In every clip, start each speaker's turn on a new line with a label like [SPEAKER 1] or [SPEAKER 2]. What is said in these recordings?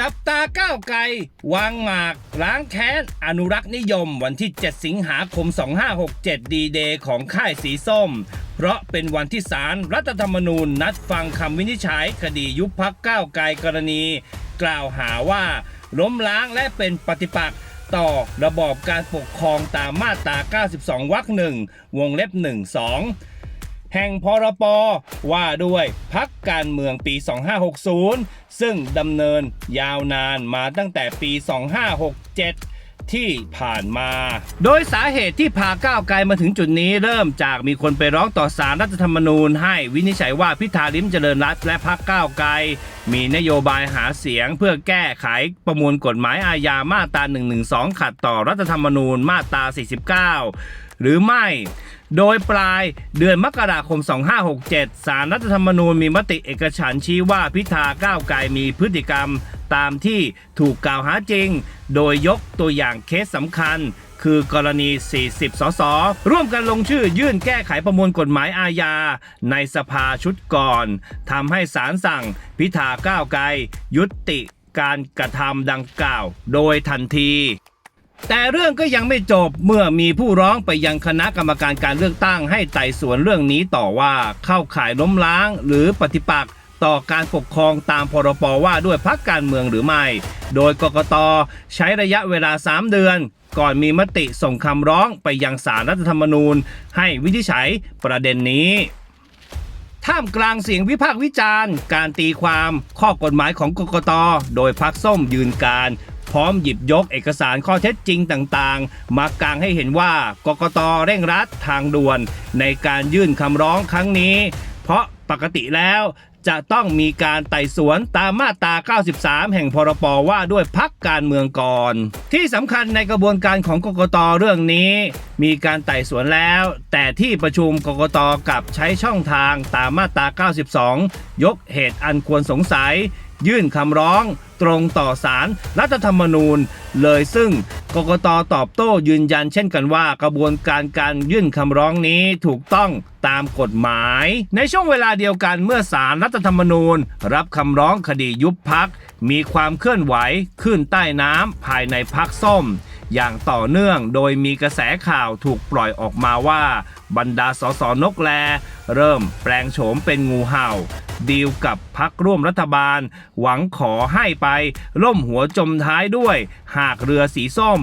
[SPEAKER 1] จับตาก้าวไกล วางหมาก ล้างแค้น อนุรักษ์นิยมวันที่ 7 สิงหาคม 2567 ดีเดย์ของค่ายสีส้ม เพราะเป็นวันที่ศาลรรัฐธรรมนูญนัดฟังคำวินิจฉัยคดียุบพักก้าวไกลกรณี กล่าวหาว่า ล้มล้างและเป็นปฏิปักษ์ต่อระบอบการปกครองตามมาตรา 92 วรรคหนึ่งวงเล็บ 1 2 แห่งพรปว่าด้วยพักการเมืองปี 2560 ซึ่งดำเนินยาวนานมาตั้งแต่ปี 2567ที่ผ่านมา โดยสาเหตุที่พาก้าวไกลมาถึงจุดนี้ เริ่มจากมีคนไปร้องต่อสารรัฐธรรมนูญ ให้วินิจฉัยว่าพิธาลิมเจริญรัตและพรรคก้าวไกล มีนโยบายหาเสียงเพื่อแก้ไขประมวลกฎหมายอาญามาตรา112 ขัดต่อรัฐธรรมนูญมาตรา 49 หรือไม่ โดยปลายเดือนมกราคม 2567 สารรัฐธรรมนูญมีมติเอกฉันชี้ว่าพิธาก้าวไกลมีพฤติกรรมตามที่ถูกกล่าวหาจริง โดยยกตัวอย่างเคสสำคัญ คือกรณี 40 สส ร่วมกันลงชื่อยื่นแก้ไขประมวลกฎหมายอาญา ในสภาชุดก่อนทำให้ศาลสั่งพิธาก้าวไกลยุติการกระทำดังกล่าว โดยทันที แต่เรื่องก็ยังไม่จบเมื่อมีผู้ร้องไปยังคณะกรรมการการเลือกตั้งให้ไต่สวนเรื่องนี้ต่อว่าเข้าข่ายล้มล้าง หรือปฏิปักษ์ต่อการปกครองตามพรปว่าด้วยพักการเมืองหรือไม่ โดยกกตใช้ระยะเวลา 3 เดือน ก่อนมีมติส่งคำร้องไปยังสารรัฐธรรมนูญ ให้วินิจฉัยประเด็นนี้ท่ามกลางเสียงวิพากษ์วิจารณ์ การตีความข้อกฎหมายของกกต โดยพักส้มยืนการ พร้อมหยิบยกเอกสารข้อเท็จจริงต่างๆ มากางให้เห็นว่ากกตเร่งรัดทางด่วน ในการยื่นคำร้องครั้งนี้ เพราะปกติแล้วจะต้องมีการไต่สวนตามมาตรา 93 แห่งพรปว่าด้วยพักการเมืองก่อน ที่สำคัญในกระบวนการของกกตเรื่องนี้ มีการไต่สวนแล้ว แต่ที่ประชุมกกตกลับใช้ช่องทางตามมาตรา 92 ยกเหตุอันควรสงสัย ยื่นคำร้องตรงต่อสารรัฐธรรมนูญ เลยซึ่งกกตตอบโต้ยืนยันเช่นกันว่ากระบวนการการยื่นคำร้องนี้ถูกต้องตามกฎหมาย ในช่วงเวลาเดียวกันเมื่อสารรัฐธรรมนูญ รับคำร้องคดียุบพัก มีความเคลื่อนไหวขึ้นใต้น้ำภายในพักส้ม อย่างต่อเนื่องโดยมีกระแสข่าวถูกปล่อยออกมาว่า บรรดาสสนกแล เริ่มแปลงโฉมเป็นงูเห่า ดีลกับพักร่วมรัฐบาล หวังขอให้ไป ล่มหัวจมท้ายด้วย หากเรือสีส้ม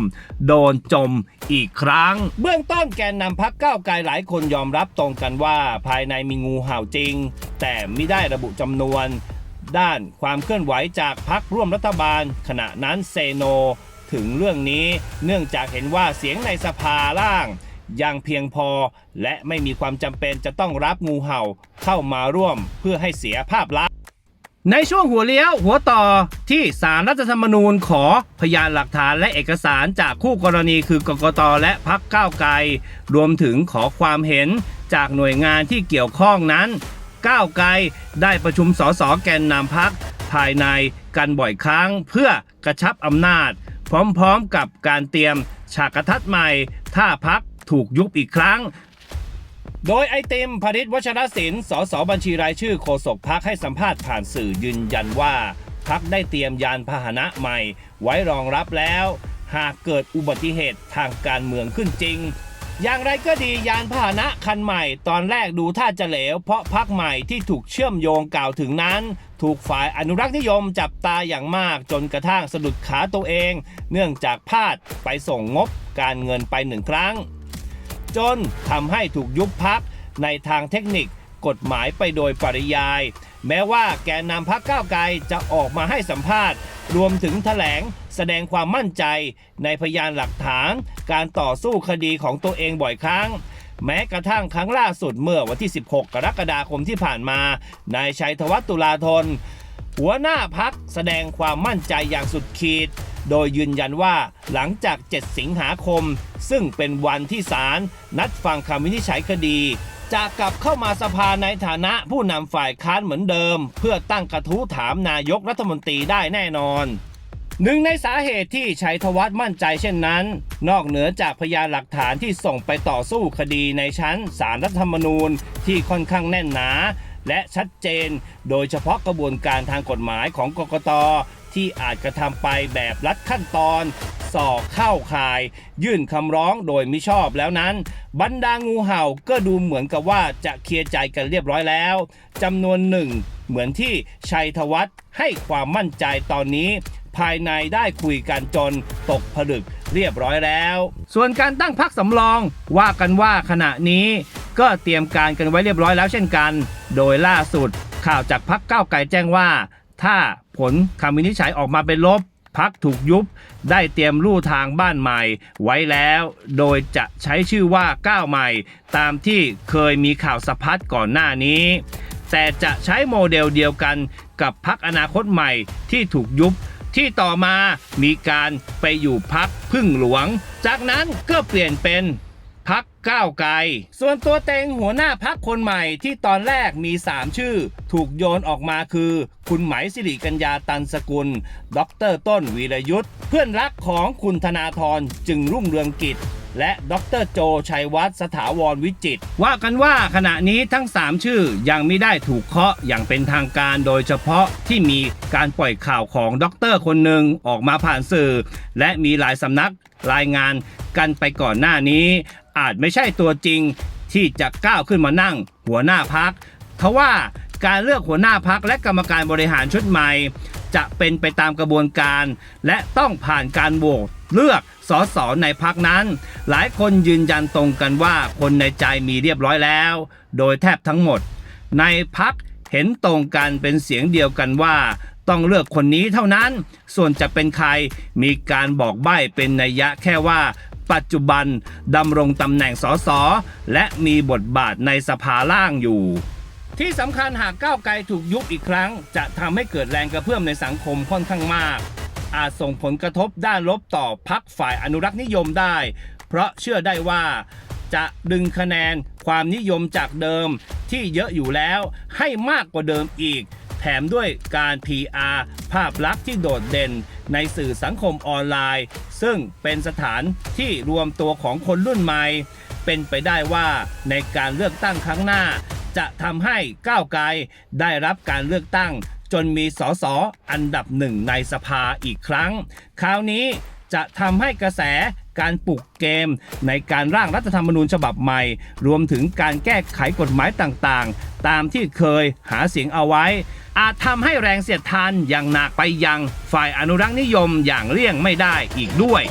[SPEAKER 1] โดนจมอีกครั้ง เบื้องต้นแกนนำพักก้าวไกลหลายคนยอมรับตรงกันว่า ภายในมีงูเห่าจริง แต่ไม่ได้ระบุจำนวน ด้านความเคลื่อนไหวจากพักร่วมรัฐบาล ขณะนั้นเซโน ถึงเรื่องนี้ เนื่องจากเห็นว่าเสียงในสภาล่างยังเพียงพอ และไม่มีความจำเป็นจะต้องรับงูเห่าเข้ามาร่วมเพื่อให้เสียภาพลักษณ์ในช่วงหัวเลี้ยวหัวต่อที่สารรัฐธรรมนูญขอพยานหลักฐานและเอกสารจากคู่กรณีคือกกตและพักก้าวไกล รวมถึงขอความเห็นจากหน่วยงานที่เกี่ยวข้องนั้น ก้าวไกลได้ประชุมสสแกนนำพักภายในกันบ่อยครั้งเพื่อกระชับอำนาจ พร้อมๆกับการเตรียมฉากกระทัดใหม่ ถ้าพักถูกยุบอีกครั้ง โดยไอติมพริตวัชรศิลป์สสบัญชีรายชื่อโฆษกพักให้สัมภาษณ์ผ่านสื่อยืนยันว่าพักได้เตรียมยานพาหนะใหม่ ไว้รองรับแล้ว หากเกิดอุบัติเหตุทางการเมืองขึ้นจริง อย่างไรก็ดียานพาหนะคันใหม่ ตอนแรกดูท่าจะเหลว เพราะพักใหม่ที่ถูกเชื่อมโยงกล่าวถึงนั้น ถูกฝ่ายอนุรักษ์นิยมจับตาอย่างมากจนกระทั่งสะดุดขาตัวเอง เนื่องจากพลาดไปส่งงบการเงินไปหนึ่งครั้ง จนทำให้ถูกยุบพักในทางเทคนิคกฎหมายไปโดยปริยาย แม้ว่าแกนนำพักก้าวไกลจะออกมาให้สัมภาษณ์ รวมถึงแถลง แสดงความมั่นใจในพยานหลักฐาน การต่อสู้คดีของตัวเองบ่อยครั้ง แม้กระทั่งครั้งล่าสุดเมื่อวันที่ 16 กรกฎาคมที่ผ่านมา นายชัยธวัฒน์ตุลาธน หัวหน้าพักแสดงความมั่นใจอย่างสุดขีด โดยยืนยันว่าหลังจาก 7 สิงหาคม ซึ่งเป็นวันที่ศาลนัดฟังคำวินิจฉัยคดีจะกลับเข้ามาสภาในฐานะผู้นำฝ่ายค้านเหมือนเดิม เพื่อตั้งกระทู้ถามนายกรัฐมนตรีได้แน่นอน หนึ่งในสาเหตุที่ชัยธวัฒน์มั่นใจเช่นนั้น นอกเหนือจากพยานหลักฐานที่ส่งไปต่อสู้คดีในชั้นสารรัฐธรรมนูญที่ค่อนข้างแน่นหนา และชัดเจน โดยเฉพาะกระบวนการทางกฎหมายของกกตที่อาจกระทำไปแบบลัดขั้นตอนสอเข้าข่าย ยื่นคำร้องโดยมิชอบแล้วนั้น บรรดางูเห่าก็ดูเหมือนกับว่าจะเคลียร์ใจกันเรียบร้อยแล้วจำนวนหนึ่งเหมือนที่ชัยธวัฒน์ให้ความมั่นใจตอนนี้ ภายในได้คุยกันจนตกผลึกเรียบร้อยแล้ว ส่วนการตั้งพักสำรองว่ากันว่าขณะนี้ก็เตรียมการกันไว้เรียบร้อยแล้วเช่นกัน โดยล่าสุดข่าวจากพักก้าวไกลแจ้งว่า ถ้าผลคำวินิจฉัยออกมาเป็นลบพักถูกยุบได้เตรียมลู่ทางบ้านใหม่ไว้แล้ว โดยจะใช้ชื่อว่าก้าวใหม่ ตามที่เคยมีข่าวสะพัดก่อนหน้านี้ แต่จะใช้โมเดลเดียวกันกับพักอนาคตใหม่ที่ถูกยุบ ที่ต่อมามีการไปอยู่พักพึ่งหลวง จากนั้นก็เปลี่ยนเป็นพักก้าวไกล ส่วนตัวเต็งหัวหน้าพักคนใหม่ที่ตอนแรกมี 3 ชื่อ ถูกโยนออกมาคือ คุณไหมสิริกัญญาตันสกุล ดรต้นวีรยุทธ์เพื่อนรักของคุณธนาธรจึงรุ่งเรืองกิจ และดรโจชัยวัฒน์สถาวรวิจิตรว่ากันว่าขณะนี้ทั้ง 3 ชื่อยังไม่ได้ถูกเคาะอย่างเป็นทางการโดยเฉพาะที่มีการปล่อยข่าวของดรคนหนึ่งออกมาผ่านสื่อ และมีหลายสำนักรายงานกันไปก่อนหน้านี้ อาจไม่ใช่ตัวจริงที่จะก้าวขึ้นมานั่ง หัวหน้าพักทว่าการเลือกหัวหน้าพักและกรรมการบริหารชุดใหม่ จะเป็นไปตามกระบวนการ และต้องผ่านการโหวตเลือกสสในพักนั้น หลายคนยืนยันตรงกันว่าคนในใจมีเรียบร้อยแล้ว โดยแทบทั้งหมด ในพักเห็นตรงกันเป็นเสียงเดียวกันว่า ต้องเลือกคนนี้เท่านั้น ส่วนจะเป็นใครมีการบอกใบ้เป็นนัยยะแค่ว่าปัจจุบันดำรงตำแหน่งสสและมีบทบาทในสภาล่างอยู่ ที่สำคัญหากก้าวไกลถูกยุบอีกครั้ง จะทำให้เกิดแรงกระเพื่อมในสังคมค่อนข้างมาก อาจส่งผลกระทบด้านลบต่อพักฝ่ายอนุรักษ์นิยมได้ เพราะเชื่อได้ว่า จะดึงคะแนนความนิยมจากเดิมที่เยอะอยู่แล้วให้มากกว่าเดิมอีก แถมด้วยการ PR ภาพลักษณ์ที่โดดเด่นในสื่อสังคมออนไลน์ ซึ่งเป็นสถานที่รวมตัวของคนรุ่นใหม่ เป็นไปได้ว่าในการเลือกตั้งครั้งหน้า จะทำให้ก้าวไกลได้รับการเลือกตั้ง จนมีสสอันดับหนึ่งในสภาอีกครั้ง คราวนี้จะทำให้กระแสการปลุกเกม ในการร่างรัฐธรรมนูญฉบับใหม่ รวมถึงการแก้ไขกฎหมายต่างๆ ตามที่เคยหาเสียงเอาไว้ อาจทำให้แรงเสียดทานอย่างหนักไปยังฝ่ายอนุรักษ์นิยมอย่างเลี่ยงไม่ได้อีกด้วย